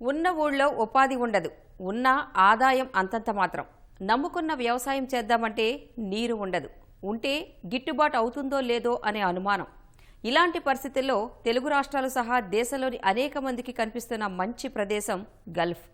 ఉన్న ఊళ్ళో ఉపాధి ఉండదు. ఉన్న ఆదాయం అంతంత మాత్రం. నమ్ముకున్న వ్యవసాయం చేద్దామంటే నీరు ఉండదు. ఉంటే గిట్టుబాటు అవుతుందో లేదో అనే అనుమానం. ఇలాంటి పరిస్థితుల్లో తెలుగు రాష్ట్రాలు సహా దేశంలోని అనేక మందికి కనిపిస్తున్న మంచి ప్రదేశం గల్ఫ్.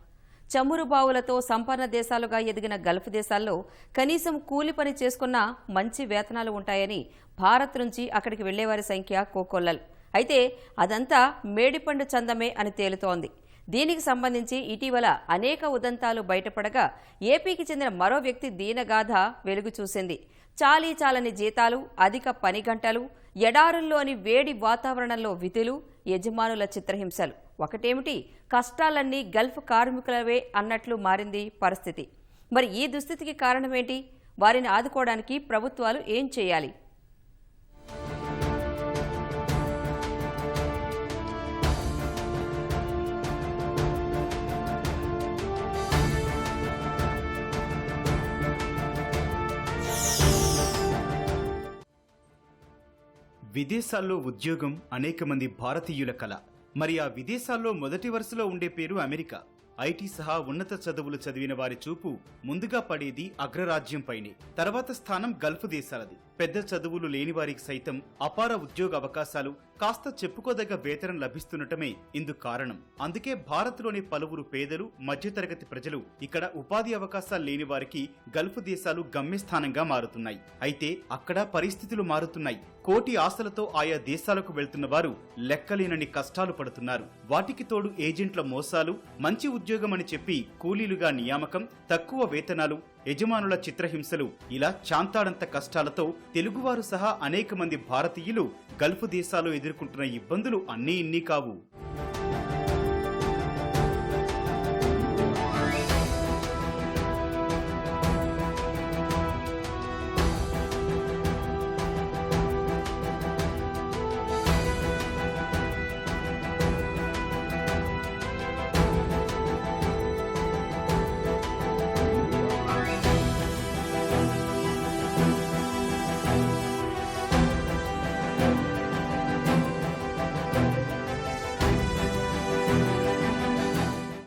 చమురు బావులతో సంపన్న దేశాలుగా ఎదిగిన గల్ఫ్ దేశాల్లో కనీసం కూలి పని చేసుకున్న మంచి వేతనాలు ఉంటాయని భారత్ నుంచి అక్కడికి వెళ్ళేవారి సంఖ్య కోకొల్లలు. అయితే అదంతా మేడిపండు చందమే అని తేలుతోంది. దీనికి సంబంధించి ఇటీవల అనేక ఉదంతాలు బయటపడగా ఏపీకి చెందిన మరో వ్యక్తి దీనగాథ వెలుగు చూసింది. చాలీ చాలని జీతాలు అధిక పని గంటలు ఎడారుల్లోని వేడి వాతావరణంలో విధులు యజమానుల చిత్రహింసలు. ఒకటేమిటి? కష్టాలన్నీ గల్ఫ్ కార్మికులవే అన్నట్లు మారింది పరిస్థితి. మరి ఈ దుస్థితికి కారణమేంటి? వారిని ఆదుకోవడానికి ప్రభుత్వాలు ఏం చేయాలి? విదేశాల్లో ఉద్యోగం అనేక మంది భారతీయుల కళ మరి ఆ విదేశాల్లో మొదటి వరుసలో ఉండే పేరు అమెరికా. ఐటీ సహా ఉన్నత చదువులు చదివిన వారి చూపు ముందుగా పడేది అగ్రరాజ్యంపైనే తర్వాత స్థానం గల్ఫ్ దేశాలది. పెద్ద చదువులు లేని వారికి సైతం అపార ఉద్యోగ అవకాశాలు కాస్త చెప్పుకోదగ్గ వేతనం లభిస్తుండటమే ఇందుకు కారణం. అందుకే భారత్లోని పలువురు పేదలు మధ్యతరగతి ప్రజలు ఇక్కడ ఉపాధి అవకాశాలు లేని వారికి గల్ఫ్ దేశాలు గమ్యస్థానంగా మారుతున్నాయి. అయితే అక్కడ పరిస్థితులు మారుతున్నాయి. కోటి ఆశలతో ఆయా దేశాలకు వెళ్తున్న వారు లెక్కలేనని కష్టాలు పడుతున్నారు. వాటికి తోడు ఏజెంట్ల మోసాలు మంచి ఉద్యోగం అని చెప్పి కూలీలుగా నియామకం తక్కువ వేతనాలు యజమానుల చిత్రహింసలు ఇలా చాంతాడంత కష్టాలతో తెలుగువారు సహా అనేక మంది భారతీయులు గల్ఫ్ దేశాలు ఎదుర్కొంటున్న ఇబ్బందులు అన్నీ ఇన్ని కావు.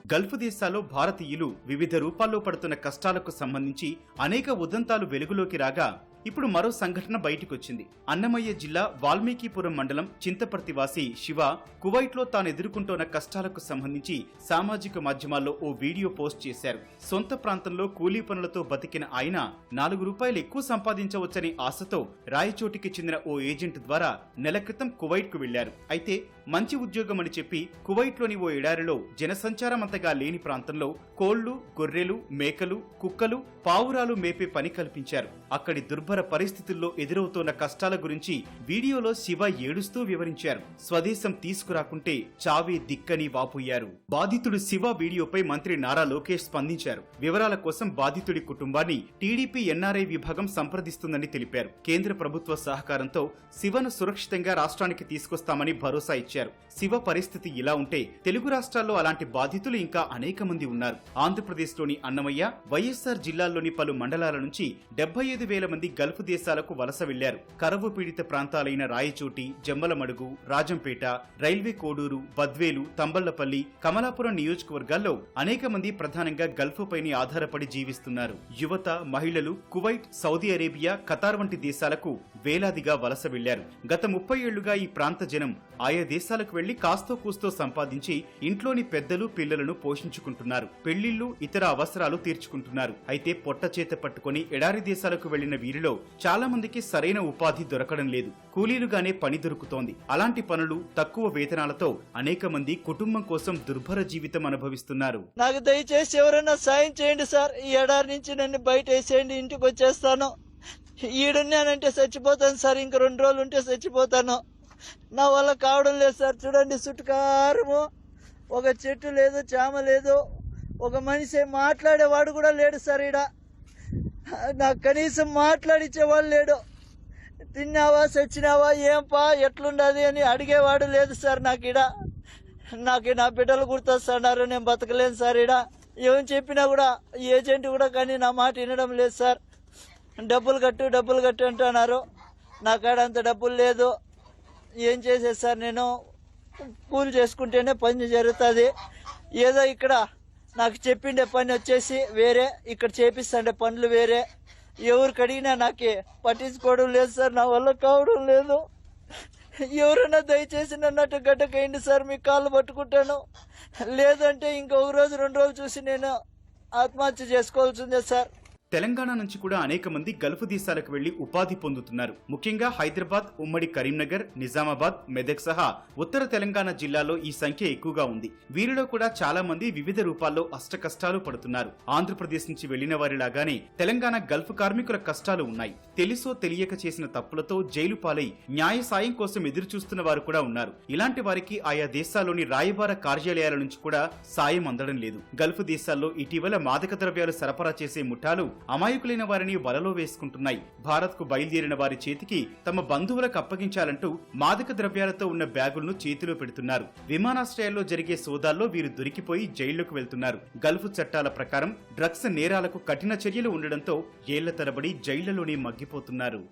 గల్ఫ్ దేశాల్లో భారతీయులు వివిధ రూపాల్లో పడుతున్న కష్టాలకు సంబంధించి అనేక ఉదంతాలు వెలుగులోకి రాగా ఇప్పుడు మరో సంఘటన బయటికొచ్చింది. అన్నమయ్య జిల్లా వాల్మీకిపురం మండలం చింతపర్తివాసి శివ కువైట్లో తాను ఎదుర్కొంటున్న కష్టాలకు సంబంధించి సామాజిక మాధ్యమాల్లో ఓ వీడియో పోస్ట్ చేశారు. సొంత ప్రాంతంలో కూలీ పనులతో బతికిన ఆయన నాలుగు రూపాయలు ఎక్కువ సంపాదించవచ్చని ఆశతో రాయచోటికి చెందిన ఓ ఏజెంట్ ద్వారా నెల క్రితం కువైట్కు వెళ్ళారు అయితే మంచి ఉద్యోగం అని చెప్పి కువైట్లోని ఓ ఎడారిలో జనసంచారం అంతగా లేని ప్రాంతంలో కోళ్ళు గొర్రెలు మేకలు కుక్కలు పావురాలు మేపే పని కల్పించారు. అక్కడి దుర్భర పరిస్థితుల్లో ఎదురవుతోన్న కష్టాల గురించి వీడియోలో శివ ఏడుస్తూ వివరించారు. స్వదేశం తీసుకురాకుంటే చావే దిక్కని వాపోయారు. బాధితుడు శివ వీడియోపై మంత్రి నారా లోకేష్ స్పందించారు. వివరాల కోసం బాధితుడి కుటుంబాన్ని టీడీపీ ఎన్ఆర్ఐ విభాగం సంప్రదిస్తుందని తెలిపారు. కేంద్ర ప్రభుత్వ సహకారంతో శివను సురక్షితంగా రాష్ట్రానికి తీసుకొస్తామని భరోసా ఇచ్చారు. శివ పరిస్థితి ఇలా ఉంటే తెలుగు రాష్ట్రాల్లో అలాంటి బాధితులు ఇంకా అనేక మంది ఉన్నారు. ఆంధ్రప్రదేశ్లోని అన్నమయ్య వైఎస్సార్ జిల్లాల్లోని పలు మండలాల నుంచి డెబ్బై ఐదు వేల మంది గల్ఫ్ దేశాలకు వలస వెళ్ళారు. కరవు పీడిత ప్రాంతాలైన రాయచోటి జమ్మలమడుగు రాజంపేట రైల్వే కోడూరు బద్వేలు తంబళ్ళపల్లి కమలాపురం నియోజకవర్గాల్లో అనేక మంది ప్రధానంగా గల్ఫ్ పైనే ఆధారపడి జీవిస్తున్నారు. యువత మహిళలు కువైట్ సౌదీ అరేబియా ఖతార్ వంటి దేశాలకు వేలాదిగా వలస వెళ్ళారు. గత ముప్పై ఏళ్ళుగా ఈ ప్రాంత జనం ఆయా దేశాలకు వెళ్ళి కాస్తో కూస్తో సంపాదించి ఇంట్లోని పెద్దలు పిల్లలను పోషించుకుంటున్నారు. పెళ్ళిళ్ళు ఇతర అవసరాలు తీర్చుకుంటున్నారు. అయితే పొట్ట చేత పట్టుకుని ఎడారి దేశాలకు వెళ్ళిన వీరిలో చాలా మందికి సరైన ఉపాధి దొరకడం లేదు. కూలీలుగానే పని దొరుకుతోంది. అలాంటి పనులు తక్కువ వేతనాలతో అనేక మంది కుటుంబం కోసం దుర్భర జీవితం అనుభవిస్తున్నారు. నాకు దయచేసి ఎవరైనా సాయం చేయండి సార్. ఈ ఎడారి నుంచి నన్ను బయట వేసేయండి ఇంటికి వచ్చేస్తాను. ఈడున్నానంటే చచ్చిపోతాను సార్. ఇంక రెండు రోజులు ఉంటే చచ్చిపోతాను. నా వల్ల కావడం లేదు సార్. చూడండి చుట్టుకారము. ఒక చెట్టు లేదు చామ లేదు. ఒక మనిషి మాట్లాడేవాడు కూడా లేడు సార్ ఈడ. నాకు కనీసం మాట్లాడిచ్చేవాడు లేడు. తిన్నావా చచ్చినావా ఏం పా ఎట్లుండదు అని అడిగేవాడు లేదు సార్ నాకు ఈడ. నాకు నా బిడ్డలు గుర్తొస్తున్నారు నేను బతకలేను సార్ ఈడ. ఏం చెప్పినా కూడా ఏజెంట్ కూడా కానీ నా మాట వినడం లేదు సార్. డబ్బులు కట్టు డబ్బులు కట్టు అంటున్నారు. నా కాడ అంత డబ్బులు లేదు. ఏం చేసేది సార్ నేను? కూలి చేసుకుంటేనే పని జరుగుతుంది. ఏదో ఇక్కడ నాకు చెప్పిండే పని వచ్చేసి వేరే ఇక్కడ చేపిస్తుండే పనులు వేరే. ఎవరికి అడిగినా నాకు పట్టించుకోవడం లేదు సార్ నా వల్ల కావడం లేదు. ఎవరైనా దయచేసి నన్ను అటు సార్ మీ కాళ్ళు పట్టుకుంటాను. లేదంటే ఇంకొక రోజు రెండు రోజులు చూసి నేను ఆత్మహత్య చేసుకోవాల్సిందే సార్. తెలంగాణ నుంచి కూడా అనేక మంది గల్ఫ్ దేశాలకు వెళ్ళి ఉపాధి పొందుతున్నారు. ముఖ్యంగా హైదరాబాద్ ఉమ్మడి కరీంనగర్ నిజామాబాద్ మెదక్ సహా ఉత్తర తెలంగాణ జిల్లాలో ఈ సంఖ్య ఎక్కువగా ఉంది. వీరిలో కూడా చాలా మంది వివిధ రూపాల్లో అష్ట కష్టాలు పడుతున్నారు. ఆంధ్రప్రదేశ్ నుంచి వెళ్ళిన వారిలాగానే తెలంగాణ గల్ఫ్ కార్మికుల కష్టాలు ఉన్నాయి. తెలుసో తెలియక చేసిన తప్పులతో జైలు పాలై న్యాయ సాయం కోసం ఎదురు చూస్తున్న వారు కూడా ఉన్నారు. ఇలాంటి వారికి ఆయా దేశాల్లోని రాయబార కార్యాలయాల నుంచి కూడా సాయం అందడం లేదు. గల్ఫ్ దేశాల్లో ఇటీవల మాదక ద్రవ్యాలు సరఫరా చేసే ముఠాలు అమాయకులైన వారిని వలలో వేసుకుంటున్నాయి. భారత్కు బయలుదేరిన వారి చేతికి తమ బంధువులకు అప్పగించాలంటూ మాదక ద్రవ్యాలతో ఉన్న బ్యాగులను చేతిలో పెడుతున్నారు. విమానాశ్రయాల్లో జరిగే సోదాల్లో వీరు దొరికిపోయి జైళ్ళకు వెళ్తున్నారు. గల్ఫ్ చట్టాల ప్రకారం డ్రగ్స్ నేరాలకు కఠిన చర్యలు ఉండడంతో ఏళ్ళ తరబడి జైళ్ళలోనే మగ్గిపోతున్నారు.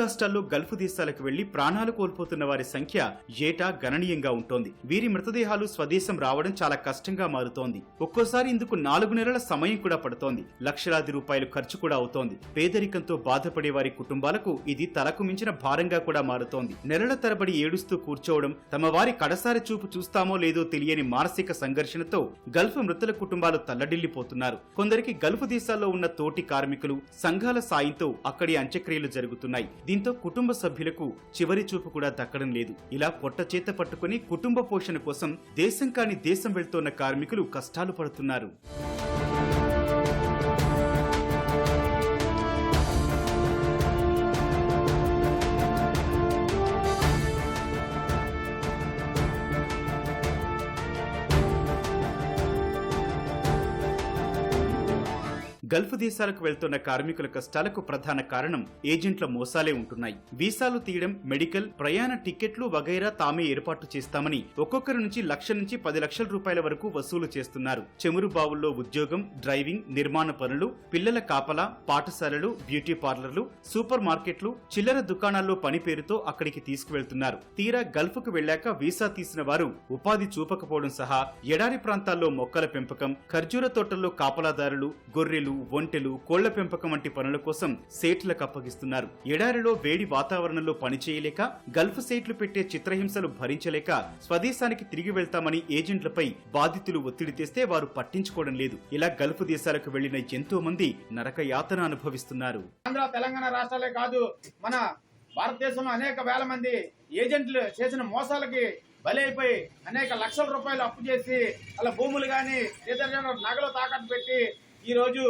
రాష్ట్రాల్లో గల్ఫ్ దేశాలకు వెళ్ళి ప్రాణాలు కోల్పోతున్న వారి సంఖ్య ఏటా గణనీయంగా ఉంటోంది. వీరి మృతదేహాలు స్వదేశం రావడం చాలా కష్టంగా మారుతోంది. ఒక్కోసారి ఇందుకు నాలుగు నెలల సమయం కూడా పడుతోంది. లక్షలాది రూపాయలు ఖర్చు కూడా అవుతోంది. పేదరికంతో బాధపడే వారి కుటుంబాలకు ఇది తలకు మించిన భారంగా కూడా మారుతోంది. నెలల తరబడి ఏడుస్తూ కూర్చోవడం తమ వారి కడసారి చూపు చూస్తామో లేదో తెలియని మానసిక సంఘర్షణతో గల్ఫ్ మృతుల కుటుంబాలు తల్లడిల్లిపోతున్నారు. కొందరికి గల్ఫ్ దేశాల్లో ఉన్న తోటి కార్మికులు సంఘాల సాయంతో అక్కడి అంత్యక్రియలు జరుగుతున్నాయి. దీంతో కుటుంబ సభ్యులకు చివరి చూపు కూడా దక్కడం లేదు. ఇలా పొట్ట చేత పట్టుకుని కుటుంబ పోషణ కోసం దేశం కాని దేశం వెళ్తోన్న కార్మికులు కష్టాలు పడుతున్నారు. గల్ఫ్ దేశాలకు వెళ్తున్న కార్మికుల కష్టాలకు ప్రధాన కారణం ఏజెంట్ల మోసాలే ఉంటున్నాయి. వీసాలు తీయడం మెడికల్ ప్రయాణ టికెట్లు వగైరా తామే ఏర్పాటు చేస్తామని ఒక్కొక్కరి నుంచి లక్ష నుంచి పది లక్షల రూపాయల వరకు వసూలు చేస్తున్నారు. చెమురు బావుల్లో ఉద్యోగం డ్రైవింగ్ నిర్మాణ పనులు పిల్లల కాపలా పాఠశాలలు బ్యూటీ పార్లర్లు సూపర్ మార్కెట్లు చిల్లర దుకాణాల్లో పని పేరుతో అక్కడికి తీసుకువెళ్తున్నారు. తీరా గల్ఫ్కు వెళ్ళాక వీసా తీసిన వారు ఉపాధి చూపకపోవడం సహా ఎడారి ప్రాంతాల్లో మొక్కల పెంపకం ఖర్జూర తోటల్లో కాపలాదారులు గొర్రెలు ఒంటెలు కోళ్ళ పెంపకం వంటి పనుల కోసం సేట్లకు అప్పగిస్తున్నారు. ఎడారిలో వేడి వాతావరణంలో పనిచేయలేక గల్ఫ్ సేట్లు పెట్టే చిత్రహింసలు భరించలేక స్వదేశానికి తిరిగి వెళ్తామని ఏజెంట్లపై బాధితులు ఒత్తిడి తెస్తే వారు పట్టించుకోవడం లేదు. ఇలా గల్ఫ్ దేశాలకు వెళ్ళిన ఎంతో మంది నరక యాతన అనుభవిస్తున్నారు. ఆంధ్ర తెలంగాణ రాష్ట్రాలే కాదు మన భారతదేశంలో అనేక వేల మంది ఏజెంట్లు చేసిన మోసాలకి బలైపోయి అనేక లక్షల రూపాయలు అప్పు చేసి అలా భూములు కానీ ఇతర నగలు తాకట్టు పెట్టి ఈ రోజు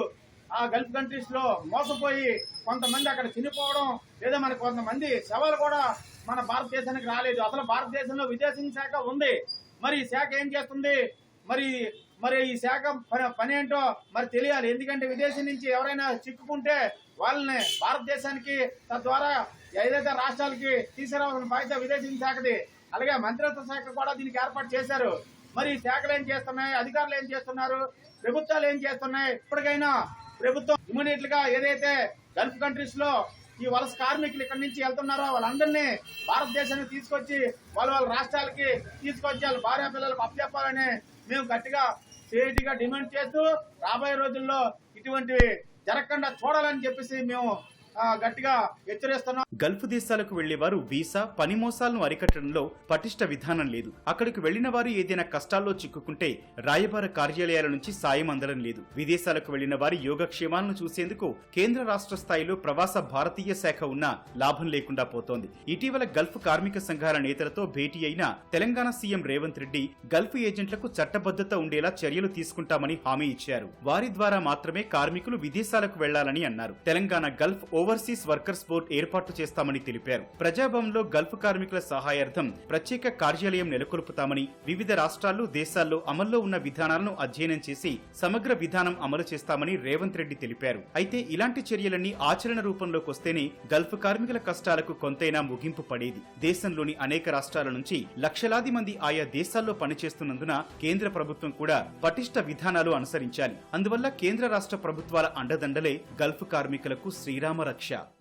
ఆ గల్ఫ్ కంట్రీస్లో మోసపోయి కొంతమంది అక్కడ చనిపోవడం లేదా మన కొంతమంది శవాలు కూడా మన భారతదేశానికి రాలేదు. అసలు భారతదేశంలో విదేశీ శాఖ ఉంది. మరి ఈ శాఖ ఏం చేస్తుంది? మరి మరి ఈ శాఖ పని- ఏంటో మరి తెలియాలి. ఎందుకంటే విదేశీ నుంచి ఎవరైనా చిక్కుకుంటే వాళ్ళని భారతదేశానికి తద్వారా ఏదైతే రాష్ట్రాలకి తీసుకురావాల్సిన బాధ్యత విదేశీ శాఖది అలాగే మంత్రిత్వ శాఖ కూడా దీనికి ఏర్పాటు చేశారు. మరి ఈ శాఖలు ఏం చేస్తున్నాయి? అధికారులు ఏం చేస్తున్నారు? ప్రభుత్వాలు ఏం చేస్తున్నాయి? ఇప్పటికైనా ప్రభుత్వం ఇమీడియట్గా ఏదైతే గల్ఫ్ కంట్రీస్లో ఈ వలస కార్మికులు ఇక్కడి నుంచి వెళ్తున్నారో వాళ్ళందరినీ భారతదేశానికి తీసుకొచ్చి వాళ్ళ వాళ్ళ రాష్ట్రాలకి తీసుకొచ్చి వాళ్ళ భార్య పిల్లలకు అప్పచెప్పాలని మేము గట్టిగా సేటిగా డిమాండ్ చేస్తూ రాబోయే రోజుల్లో ఇటువంటివి జరగకుండా చూడాలని చెప్పేసి మేము గట్టిగా హెచ్చరిస్తున్నా గల్ఫ్ దేశాలకు వెళ్ళేవారు వీసా పని మోసాలను అరికట్టడంలో పటిష్ట విధానం లేదు. అక్కడికి వెళ్ళిన వారు ఏదైనా కష్టాల్లో చిక్కుకుంటే రాయబార కార్యాలయాల నుంచి సాయం అందడం లేదు. విదేశాలకు వెళ్ళిన వారి యోగక్షేమాలను చూసేందుకు కేంద్ర రాష్ట్ర స్థాయిలో ప్రవాస భారతీయ శాఖ ఉన్నా లాభం లేకుండా పోతోంది. ఇటీవల గల్ఫ్ కార్మిక సంఘాల నేతలతో భేటీ అయిన తెలంగాణ సీఎం రేవంత్ రెడ్డి గల్ఫ్ ఏజెంట్లకు చట్టబద్ధత ఉండేలా చర్యలు తీసుకుంటామని హామీ ఇచ్చారు. వారి ద్వారా మాత్రమే కార్మికులు విదేశాలకు వెళ్ళాలని అన్నారు. Telangana Gulf O overseas workers board ఏర్పాటు చేస్తామని తెలిపారు. ప్రజాభవన్లో గల్ఫ్ కార్మికుల సహాయార్థం ప్రత్యేక కార్యాలయం నెలకొల్పుతామని వివిధ రాష్ట్రాలు దేశాల్లో అమల్లో ఉన్న విధానాలను అధ్యయనం చేసి సమగ్ర విధానం అమలు చేస్తామని రేవంత్ రెడ్డి తెలిపారు. అయితే ఇలాంటి చర్యలన్నీ ఆచరణ రూపంలోకి వస్తేనే గల్ఫ్ కార్మికుల కష్టాలకు కొంతైనా ముగింపు పడేది. దేశంలోని అనేక రాష్ట్రాల నుంచి లక్షలాది మంది ఆయా దేశాల్లో పనిచేస్తున్నందున కేంద్ర ప్రభుత్వం కూడా పటిష్ట విధానాలు అనుసరించాలి. అందువల్ల కేంద్ర రాష్ట్ర ప్రభుత్వాల అండదండలే గల్ఫ్ కార్మికులకు శ్రీరామ workshop.